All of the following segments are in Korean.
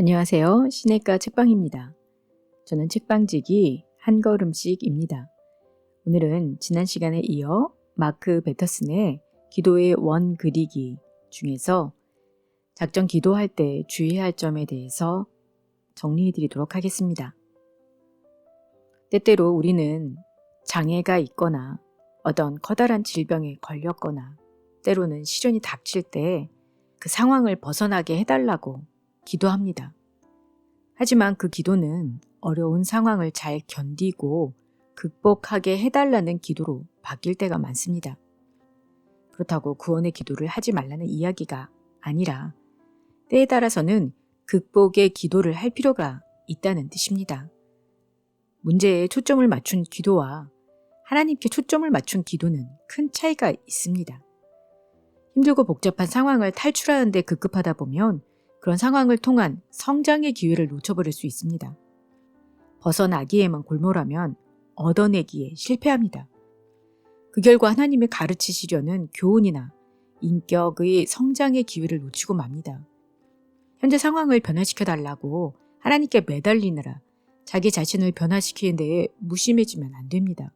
안녕하세요. 시내가 책방입니다. 저는 책방지기 한 걸음씩입니다. 오늘은 지난 시간에 이어 마크 베터슨의 기도의 원 그리기 중에서 작전 기도할 때 주의해야 할 점에 대해서 정리해 드리도록 하겠습니다. 때때로 우리는 장애가 있거나 어떤 커다란 질병에 걸렸거나 때로는 시련이 닥칠 때 그 상황을 벗어나게 해달라고 기도합니다. 하지만 그 기도는 어려운 상황을 잘 견디고 극복하게 해달라는 기도로 바뀔 때가 많습니다. 그렇다고 구원의 기도를 하지 말라는 이야기가 아니라 때에 따라서는 극복의 기도를 할 필요가 있다는 뜻입니다. 문제에 초점을 맞춘 기도와 하나님께 초점을 맞춘 기도는 큰 차이가 있습니다. 힘들고 복잡한 상황을 탈출하는데 급급하다 보면 그런 상황을 통한 성장의 기회를 놓쳐버릴 수 있습니다. 벗어나기에만 골몰하면 얻어내기에 실패합니다. 그 결과 하나님의 가르치시려는 교훈이나 인격의 성장의 기회를 놓치고 맙니다. 현재 상황을 변화시켜 달라고 하나님께 매달리느라 자기 자신을 변화시키는 데에 무심해지면 안 됩니다.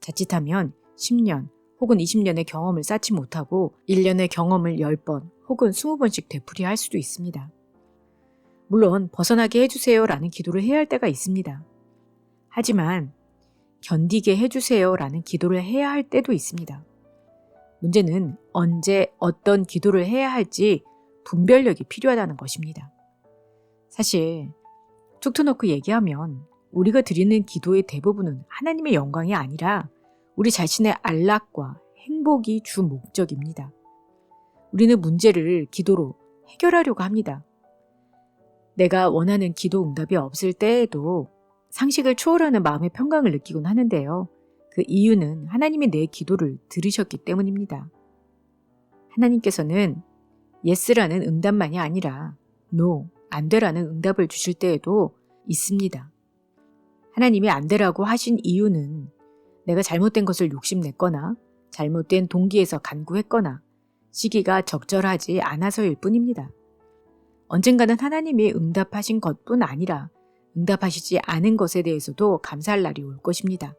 자칫하면 10년 혹은 20년의 경험을 쌓지 못하고 1년의 경험을 10번 혹은 20번씩 되풀이할 수도 있습니다. 물론 벗어나게 해주세요 라는 기도를 해야 할 때가 있습니다. 하지만 견디게 해주세요 라는 기도를 해야 할 때도 있습니다. 문제는 언제 어떤 기도를 해야 할지 분별력이 필요하다는 것입니다. 사실 툭 터놓고 얘기하면 우리가 드리는 기도의 대부분은 하나님의 영광이 아니라 우리 자신의 안락과 행복이 주 목적입니다. 우리는 문제를 기도로 해결하려고 합니다. 내가 원하는 기도 응답이 없을 때에도 상식을 초월하는 마음의 평강을 느끼곤 하는데요. 그 이유는 하나님이 내 기도를 들으셨기 때문입니다. 하나님께서는 예스라는 응답만이 아니라 노, 안 되라는 응답을 주실 때에도 있습니다. 하나님이 안 되라고 하신 이유는 내가 잘못된 것을 욕심냈거나 잘못된 동기에서 간구했거나 시기가 적절하지 않아서일 뿐입니다. 언젠가는 하나님이 응답하신 것뿐 아니라 응답하시지 않은 것에 대해서도 감사할 날이 올 것입니다.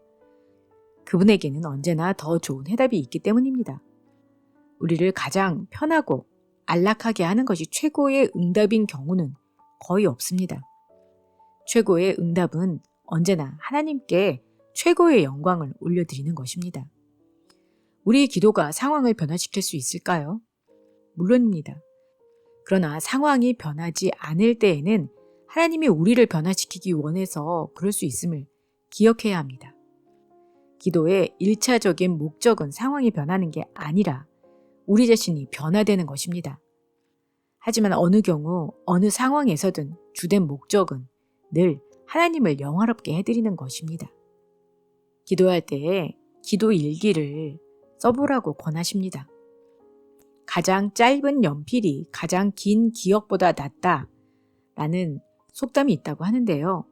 그분에게는 언제나 더 좋은 해답이 있기 때문입니다. 우리를 가장 편하고 안락하게 하는 것이 최고의 응답인 경우는 거의 없습니다. 최고의 응답은 언제나 하나님께 최고의 영광을 올려드리는 것입니다. 우리의 기도가 상황을 변화시킬 수 있을까요? 물론입니다. 그러나 상황이 변하지 않을 때에는 하나님이 우리를 변화시키기 원해서 그럴 수 있음을 기억해야 합니다. 기도의 1차적인 목적은 상황이 변하는 게 아니라 우리 자신이 변화되는 것입니다. 하지만 어느 경우, 어느 상황에서든 주된 목적은 늘 하나님을 영화롭게 해드리는 것입니다. 기도할 때에 기도 일기를 써보라고 권하십니다. 가장 짧은 연필이 가장 긴 기억보다 낫다 라는 속담이 있다고 하는데요.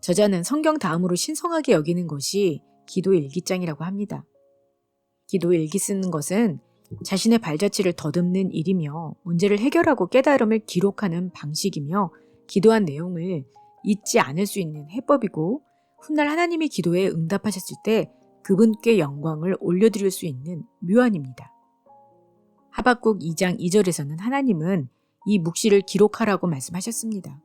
저자는 성경 다음으로 신성하게 여기는 것이 기도 일기장이라고 합니다. 기도 일기 쓰는 것은 자신의 발자취를 더듬는 일이며 문제를 해결하고 깨달음을 기록하는 방식이며 기도한 내용을 잊지 않을 수 있는 해법이고 훗날 하나님이 기도에 응답하셨을 때 그분께 영광을 올려드릴 수 있는 묘안입니다. 하박국 2장 2절에서는 하나님은 이 묵시를 기록하라고 말씀하셨습니다.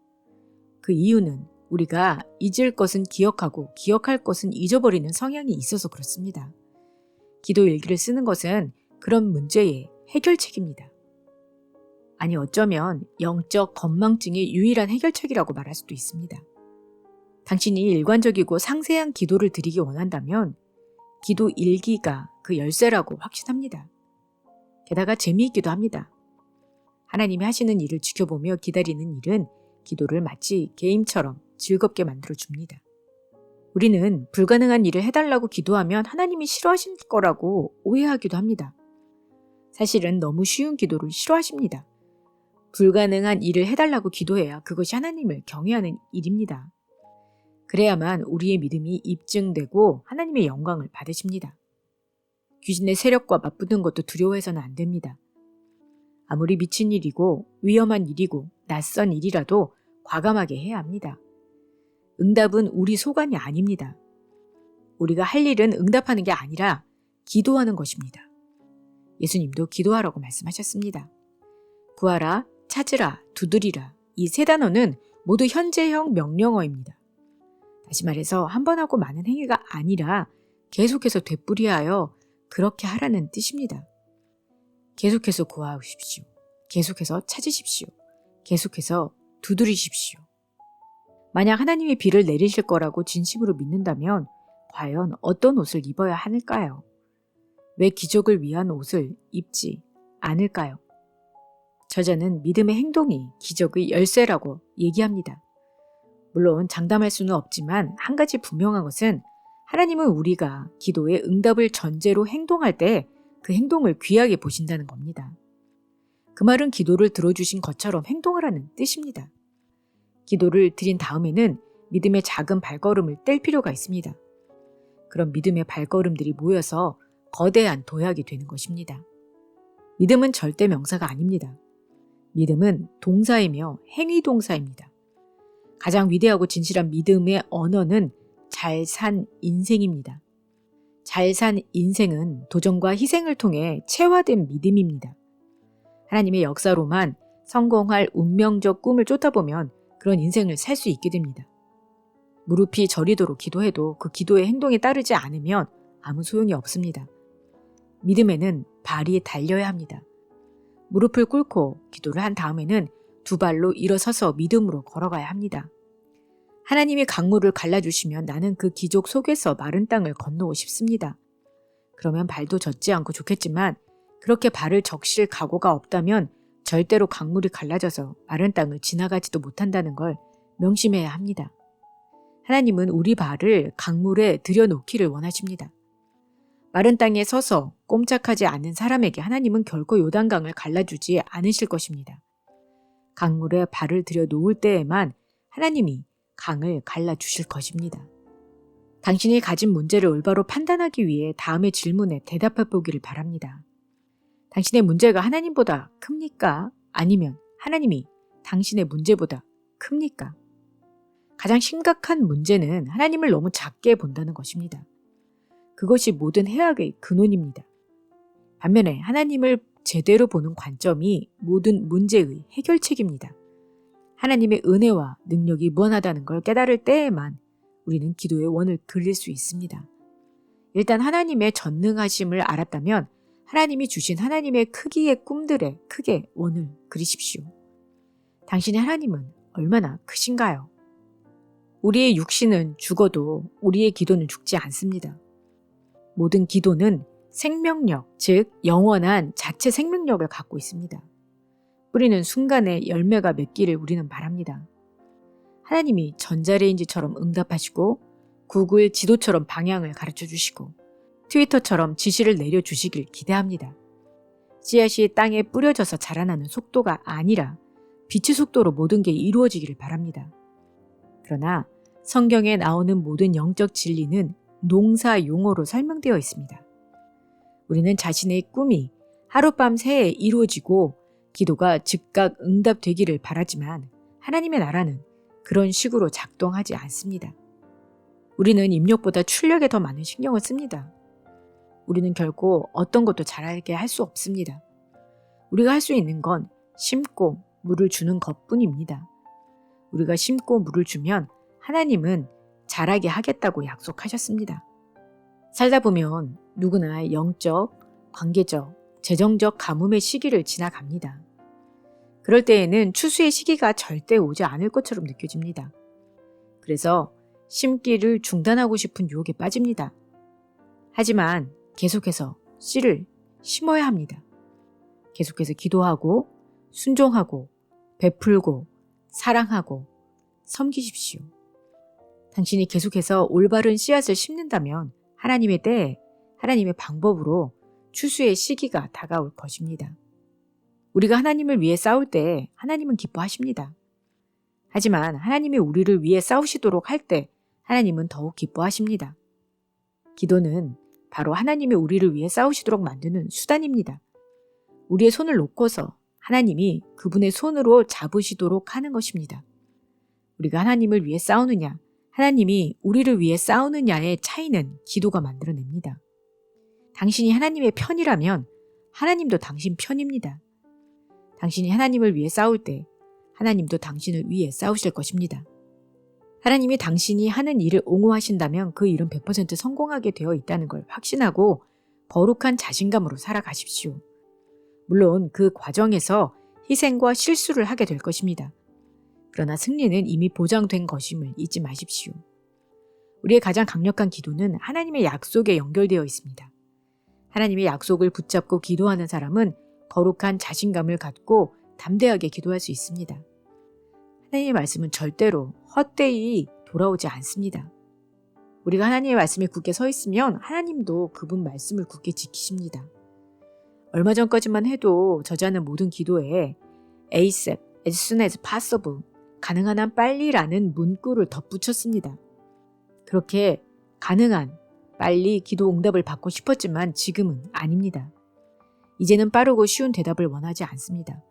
그 이유는 우리가 잊을 것은 기억하고 기억할 것은 잊어버리는 성향이 있어서 그렇습니다. 기도 일기를 쓰는 것은 그런 문제의 해결책입니다. 아니 어쩌면 영적 건망증의 유일한 해결책이라고 말할 수도 있습니다. 당신이 일관적이고 상세한 기도를 드리기 원한다면 기도 일기가 그 열쇠라고 확신합니다. 게다가 재미있기도 합니다. 하나님이 하시는 일을 지켜보며 기다리는 일은 기도를 마치 게임처럼 즐겁게 만들어 줍니다. 우리는 불가능한 일을 해달라고 기도하면 하나님이 싫어하실 거라고 오해하기도 합니다. 사실은 너무 쉬운 기도를 싫어하십니다. 불가능한 일을 해달라고 기도해야 그것이 하나님을 경외하는 일입니다. 그래야만 우리의 믿음이 입증되고 하나님의 영광을 받으십니다. 귀신의 세력과 맞붙는 것도 두려워해서는 안 됩니다. 아무리 미친 일이고 위험한 일이고 낯선 일이라도 과감하게 해야 합니다. 응답은 우리 소관이 아닙니다. 우리가 할 일은 응답하는 게 아니라 기도하는 것입니다. 예수님도 기도하라고 말씀하셨습니다. 구하라, 찾으라, 두드리라. 이 세 단어는 모두 현재형 명령어입니다. 다시 말해서 한 번 하고 많은 행위가 아니라 계속해서 되풀이하여 그렇게 하라는 뜻입니다. 계속해서 구하십시오. 계속해서 찾으십시오. 계속해서 두드리십시오. 만약 하나님이 비를 내리실 거라고 진심으로 믿는다면 과연 어떤 옷을 입어야 하는까요? 왜 기적을 위한 옷을 입지 않을까요? 저자는 믿음의 행동이 기적의 열쇠라고 얘기합니다. 물론 장담할 수는 없지만 한 가지 분명한 것은 하나님은 우리가 기도의 응답을 전제로 행동할 때 그 행동을 귀하게 보신다는 겁니다. 그 말은 기도를 들어주신 것처럼 행동하라는 뜻입니다. 기도를 드린 다음에는 믿음의 작은 발걸음을 뗄 필요가 있습니다. 그런 믿음의 발걸음들이 모여서 거대한 도약이 되는 것입니다. 믿음은 절대 명사가 아닙니다. 믿음은 동사이며 행위 동사입니다. 가장 위대하고 진실한 믿음의 언어는 잘 산 인생입니다. 잘 산 인생은 도전과 희생을 통해 체화된 믿음입니다. 하나님의 역사로만 성공할 운명적 꿈을 쫓다 보면 그런 인생을 살 수 있게 됩니다. 무릎이 저리도록 기도해도 그 기도의 행동에 따르지 않으면 아무 소용이 없습니다. 믿음에는 발이 달려야 합니다. 무릎을 꿇고 기도를 한 다음에는 두 발로 일어서서 믿음으로 걸어가야 합니다. 하나님이 강물을 갈라주시면 나는 그 기적 속에서 마른 땅을 건너고 싶습니다. 그러면 발도 젖지 않고 좋겠지만 그렇게 발을 적실 각오가 없다면 절대로 강물이 갈라져서 마른 땅을 지나가지도 못한다는 걸 명심해야 합니다. 하나님은 우리 발을 강물에 들여놓기를 원하십니다. 마른 땅에 서서 꼼짝하지 않는 사람에게 하나님은 결코 요단강을 갈라주지 않으실 것입니다. 강물에 발을 들여 놓을 때에만 하나님이 강을 갈라 주실 것입니다. 당신이 가진 문제를 올바로 판단하기 위해 다음의 질문에 대답해 보기를 바랍니다. 당신의 문제가 하나님보다 큽니까? 아니면 하나님이 당신의 문제보다 큽니까? 가장 심각한 문제는 하나님을 너무 작게 본다는 것입니다. 그것이 모든 해악의 근원입니다. 반면에 하나님을 제대로 보는 관점이 모든 문제의 해결책입니다. 하나님의 은혜와 능력이 무한하다는 걸 깨달을 때에만 우리는 기도의 원을 그릴 수 있습니다. 일단 하나님의 전능하심을 알았다면 하나님이 주신 하나님의 크기의 꿈들에 크게 원을 그리십시오. 당신의 하나님은 얼마나 크신가요? 우리의 육신은 죽어도 우리의 기도는 죽지 않습니다. 모든 기도는 생명력, 즉 영원한 자체 생명력을 갖고 있습니다. 뿌리는 순간에 열매가 맺기를 우리는 바랍니다. 하나님이 전자레인지처럼 응답하시고 구글 지도처럼 방향을 가르쳐 주시고 트위터처럼 지시를 내려 주시길 기대합니다. 씨앗이 땅에 뿌려져서 자라나는 속도가 아니라 빛의 속도로 모든 게 이루어지기를 바랍니다. 그러나 성경에 나오는 모든 영적 진리는 농사 용어로 설명되어 있습니다. 우리는 자신의 꿈이 하룻밤 새에 이루어지고 기도가 즉각 응답되기를 바라지만 하나님의 나라는 그런 식으로 작동하지 않습니다. 우리는 입력보다 출력에 더 많은 신경을 씁니다. 우리는 결코 어떤 것도 잘하게 할 수 없습니다. 우리가 할 수 있는 건 심고 물을 주는 것 뿐입니다. 우리가 심고 물을 주면 하나님은 잘하게 하겠다고 약속하셨습니다. 살다 보면 누구나 영적, 관계적, 재정적 가뭄의 시기를 지나갑니다. 그럴 때에는 추수의 시기가 절대 오지 않을 것처럼 느껴집니다. 그래서 심기를 중단하고 싶은 유혹에 빠집니다. 하지만 계속해서 씨를 심어야 합니다. 계속해서 기도하고 순종하고 베풀고 사랑하고 섬기십시오. 당신이 계속해서 올바른 씨앗을 심는다면 하나님의 때에 하나님의 방법으로 추수의 시기가 다가올 것입니다. 우리가 하나님을 위해 싸울 때 하나님은 기뻐하십니다. 하지만 하나님이 우리를 위해 싸우시도록 할 때 하나님은 더욱 기뻐하십니다. 기도는 바로 하나님이 우리를 위해 싸우시도록 만드는 수단입니다. 우리의 손을 놓고서 하나님이 그분의 손으로 잡으시도록 하는 것입니다. 우리가 하나님을 위해 싸우느냐, 하나님이 우리를 위해 싸우느냐의 차이는 기도가 만들어냅니다. 당신이 하나님의 편이라면 하나님도 당신 편입니다. 당신이 하나님을 위해 싸울 때 하나님도 당신을 위해 싸우실 것입니다. 하나님이 당신이 하는 일을 옹호하신다면 그 일은 100% 성공하게 되어 있다는 걸 확신하고 거룩한 자신감으로 살아가십시오. 물론 그 과정에서 희생과 실수를 하게 될 것입니다. 그러나 승리는 이미 보장된 것임을 잊지 마십시오. 우리의 가장 강력한 기도는 하나님의 약속에 연결되어 있습니다. 하나님의 약속을 붙잡고 기도하는 사람은 거룩한 자신감을 갖고 담대하게 기도할 수 있습니다. 하나님의 말씀은 절대로 헛되이 돌아오지 않습니다. 우리가 하나님의 말씀에 굳게 서 있으면 하나님도 그분 말씀을 굳게 지키십니다. 얼마 전까지만 해도 저자는 모든 기도에 ASAP, as soon as possible, 가능한 한 빨리라는 문구를 덧붙였습니다. 그렇게 가능한 빨리 기도 응답을 받고 싶었지만 지금은 아닙니다. 이제는 빠르고 쉬운 대답을 원하지 않습니다.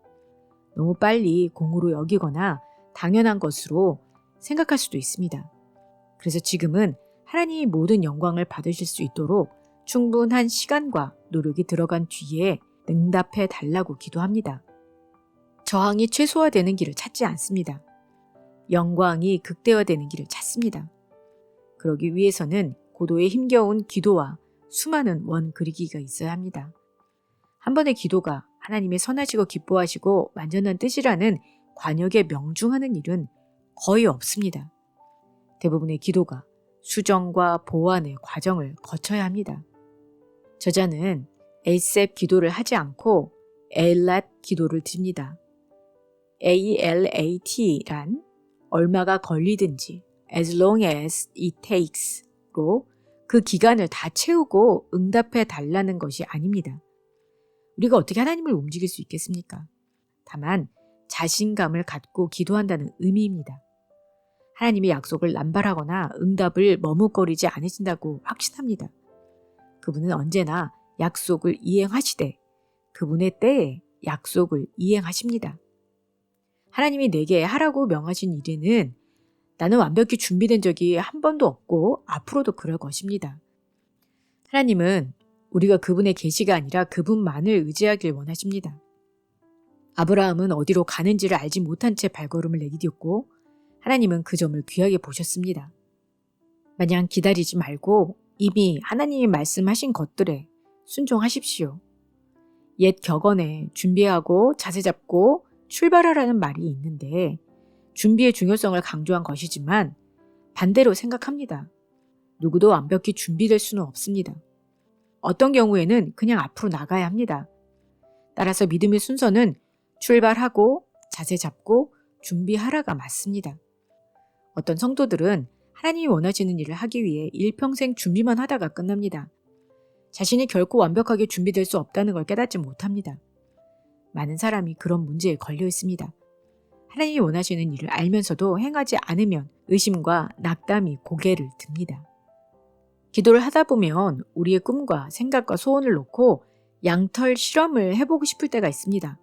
너무 빨리 공으로 여기거나 당연한 것으로 생각할 수도 있습니다. 그래서 지금은 하나님이 모든 영광을 받으실 수 있도록 충분한 시간과 노력이 들어간 뒤에 응답해 달라고 기도합니다. 저항이 최소화되는 길을 찾지 않습니다. 영광이 극대화되는 길을 찾습니다. 그러기 위해서는 고도의 힘겨운 기도와 수많은 원 그리기가 있어야 합니다. 한 번의 기도가 하나님의 선하시고 기뻐하시고 완전한 뜻이라는 관역에 명중하는 일은 거의 없습니다. 대부분의 기도가 수정과 보완의 과정을 거쳐야 합니다. 저자는 ASAP 기도를 하지 않고 ALAT 기도를 드립니다. ALAT란 얼마가 걸리든지 as long as it takes로 그 기간을 다 채우고 응답해 달라는 것이 아닙니다. 우리가 어떻게 하나님을 움직일 수 있겠습니까? 다만 자신감을 갖고 기도한다는 의미입니다. 하나님의 약속을 남발하거나 응답을 머뭇거리지 않으신다고 확신합니다. 그분은 언제나 약속을 이행하시되 그분의 때에 약속을 이행하십니다. 하나님이 내게 하라고 명하신 일에는 나는 완벽히 준비된 적이 한 번도 없고 앞으로도 그럴 것입니다. 하나님은 우리가 그분의 계시가 아니라 그분만을 의지하길 원하십니다. 아브라함은 어디로 가는지를 알지 못한 채 발걸음을 내디뎠고 하나님은 그 점을 귀하게 보셨습니다. 마냥 기다리지 말고 이미 하나님이 말씀하신 것들에 순종하십시오. 옛 격언에 준비하고 자세 잡고 출발하라는 말이 있는데 준비의 중요성을 강조한 것이지만 반대로 생각합니다. 누구도 완벽히 준비될 수는 없습니다. 어떤 경우에는 그냥 앞으로 나가야 합니다. 따라서 믿음의 순서는 출발하고 자세 잡고 준비하라가 맞습니다. 어떤 성도들은 하나님이 원하시는 일을 하기 위해 일평생 준비만 하다가 끝납니다. 자신이 결코 완벽하게 준비될 수 없다는 걸 깨닫지 못합니다. 많은 사람이 그런 문제에 걸려 있습니다. 하나님이 원하시는 일을 알면서도 행하지 않으면 의심과 낙담이 고개를 듭니다. 기도를 하다 보면 우리의 꿈과 생각과 소원을 놓고 양털 실험을 해보고 싶을 때가 있습니다.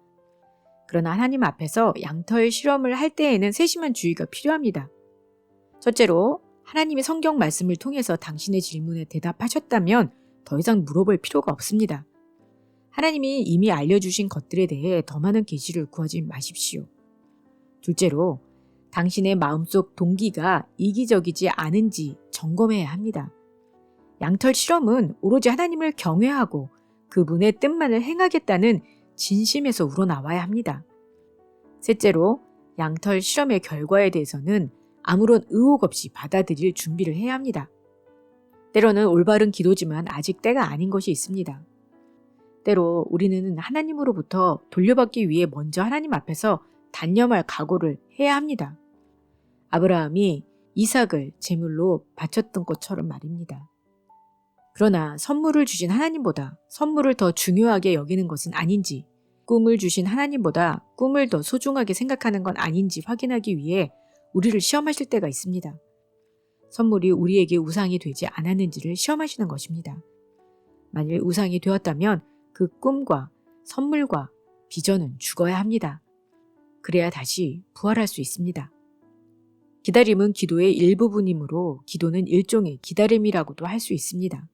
그러나 하나님 앞에서 양털 실험을 할 때에는 세심한 주의가 필요합니다. 첫째로 하나님의 성경 말씀을 통해서 당신의 질문에 대답하셨다면 더 이상 물어볼 필요가 없습니다. 하나님이 이미 알려주신 것들에 대해 더 많은 계시를 구하지 마십시오. 둘째로 당신의 마음속 동기가 이기적이지 않은지 점검해야 합니다. 양털 실험은 오로지 하나님을 경외하고 그분의 뜻만을 행하겠다는 진심에서 우러나와야 합니다. 셋째로 양털 실험의 결과에 대해서는 아무런 의혹 없이 받아들일 준비를 해야 합니다. 때로는 올바른 기도지만 아직 때가 아닌 것이 있습니다. 때로 우리는 하나님으로부터 돌려받기 위해 먼저 하나님 앞에서 단념할 각오를 해야 합니다. 아브라함이 이삭을 제물로 바쳤던 것처럼 말입니다. 그러나 선물을 주신 하나님보다 선물을 더 중요하게 여기는 것은 아닌지, 꿈을 주신 하나님보다 꿈을 더 소중하게 생각하는 건 아닌지 확인하기 위해 우리를 시험하실 때가 있습니다. 선물이 우리에게 우상이 되지 않았는지를 시험하시는 것입니다. 만일 우상이 되었다면 그 꿈과 선물과 비전은 죽어야 합니다. 그래야 다시 부활할 수 있습니다. 기다림은 기도의 일부분이므로 기도는 일종의 기다림이라고도 할 수 있습니다.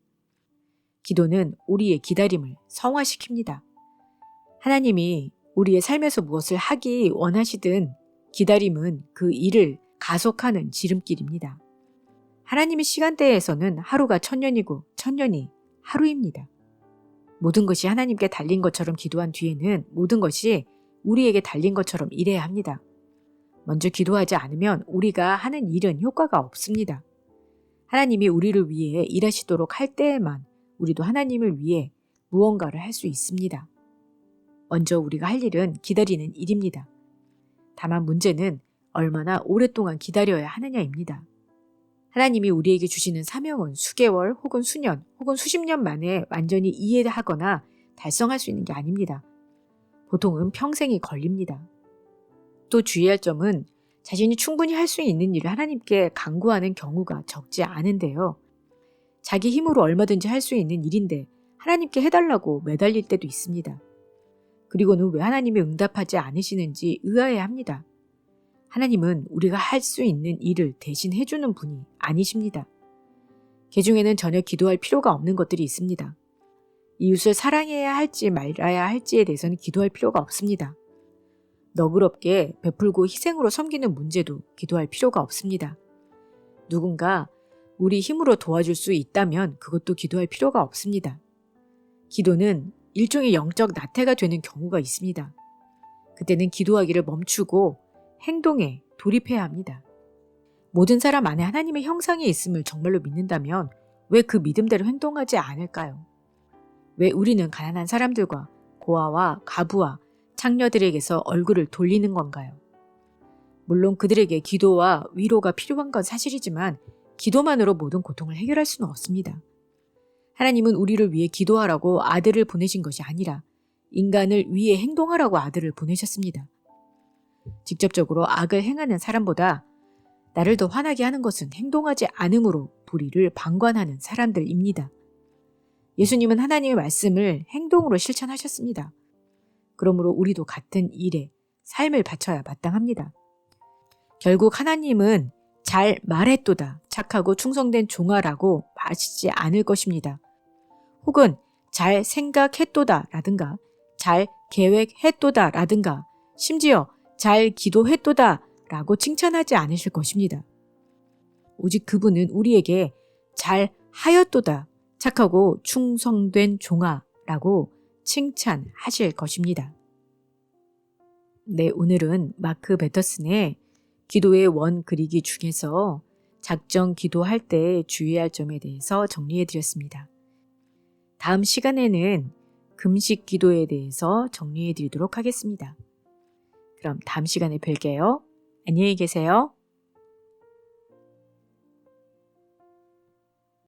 기도는 우리의 기다림을 성화시킵니다. 하나님이 우리의 삶에서 무엇을 하기 원하시든 기다림은 그 일을 가속하는 지름길입니다. 하나님의 시간대에서는 하루가 천년이고 천년이 하루입니다. 모든 것이 하나님께 달린 것처럼 기도한 뒤에는 모든 것이 우리에게 달린 것처럼 일해야 합니다. 먼저 기도하지 않으면 우리가 하는 일은 효과가 없습니다. 하나님이 우리를 위해 일하시도록 할 때에만 우리도 하나님을 위해 무언가를 할 수 있습니다. 먼저 우리가 할 일은 기다리는 일입니다. 다만 문제는 얼마나 오랫동안 기다려야 하느냐입니다. 하나님이 우리에게 주시는 사명은 수개월 혹은 수년 혹은 수십 년 만에 완전히 이해하거나 달성할 수 있는 게 아닙니다. 보통은 평생이 걸립니다. 또 주의할 점은 자신이 충분히 할 수 있는 일을 하나님께 강구하는 경우가 적지 않은데요. 자기 힘으로 얼마든지 할 수 있는 일인데 하나님께 해달라고 매달릴 때도 있습니다. 그리고는 왜 하나님이 응답하지 않으시는지 의아해 합니다. 하나님은 우리가 할 수 있는 일을 대신 해주는 분이 아니십니다. 개 중에는 전혀 기도할 필요가 없는 것들이 있습니다. 이웃을 사랑해야 할지 말아야 할지에 대해서는 기도할 필요가 없습니다. 너그럽게 베풀고 희생으로 섬기는 문제도 기도할 필요가 없습니다. 누군가 우리 힘으로 도와줄 수 있다면 그것도 기도할 필요가 없습니다. 기도는 일종의 영적 나태가 되는 경우가 있습니다. 그때는 기도하기를 멈추고 행동에 돌입해야 합니다. 모든 사람 안에 하나님의 형상이 있음을 정말로 믿는다면 왜 그 믿음대로 행동하지 않을까요? 왜 우리는 가난한 사람들과 고아와 가부와 창녀들에게서 얼굴을 돌리는 건가요? 물론 그들에게 기도와 위로가 필요한 건 사실이지만 기도만으로 모든 고통을 해결할 수는 없습니다. 하나님은 우리를 위해 기도하라고 아들을 보내신 것이 아니라 인간을 위해 행동하라고 아들을 보내셨습니다. 직접적으로 악을 행하는 사람보다 나를 더 화나게 하는 것은 행동하지 않음으로 불의를 방관하는 사람들입니다. 예수님은 하나님의 말씀을 행동으로 실천하셨습니다. 그러므로 우리도 같은 일에 삶을 바쳐야 마땅합니다. 결국 하나님은 잘 말했도다 착하고 충성된 종아라고 마시지 않을 것입니다. 혹은 잘 생각했도다 라든가 잘 계획했도다 라든가 심지어 잘 기도했도다 라고 칭찬하지 않으실 것입니다. 오직 그분은 우리에게 잘 하였도다 착하고 충성된 종아 라고 칭찬하실 것입니다. 네, 오늘은 마크 베터슨의 기도의 원 그리기 중에서 작정 기도할 때 주의할 점에 대해서 정리해 드렸습니다. 다음 시간에는 금식 기도에 대해서 정리해 드리도록 하겠습니다. 그럼 다음 시간에 뵐게요. 안녕히 계세요.